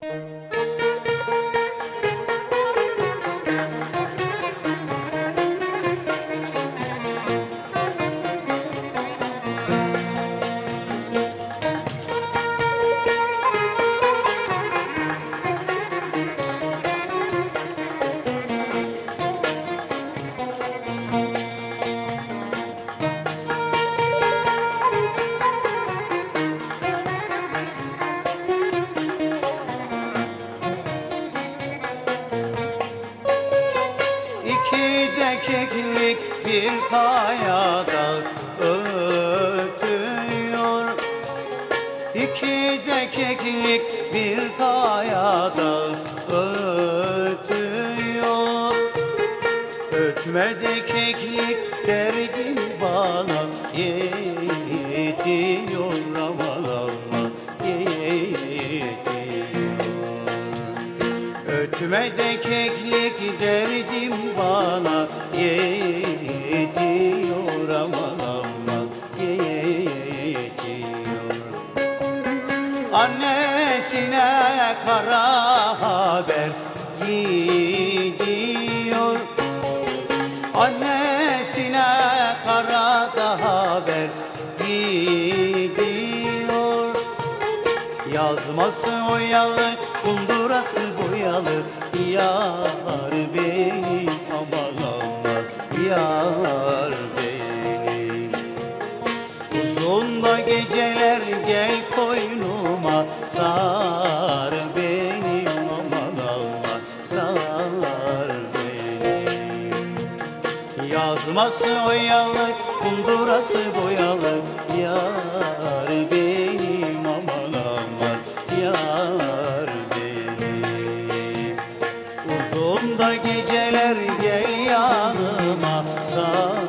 Música İki de keklik bir kayada ötüyor. İki de keklik bir kayada ötüyor. Ötmede keklik derdim bana yetiyor aman Ötmede keklik derdim bana yetiyor aman aman yetiyor. Annesine kara haber gidiyor. Annesine kara da haber gidiyor Yazması oyalı, kundurası boyalı Yar beni aman aman Yar beni. Uzun da geceler gel koynuma. Sar beni aman aman Sar beni. Yazması oyalı, kundurası boyalı Yar benim Uzun da geceler gel yanıma Sar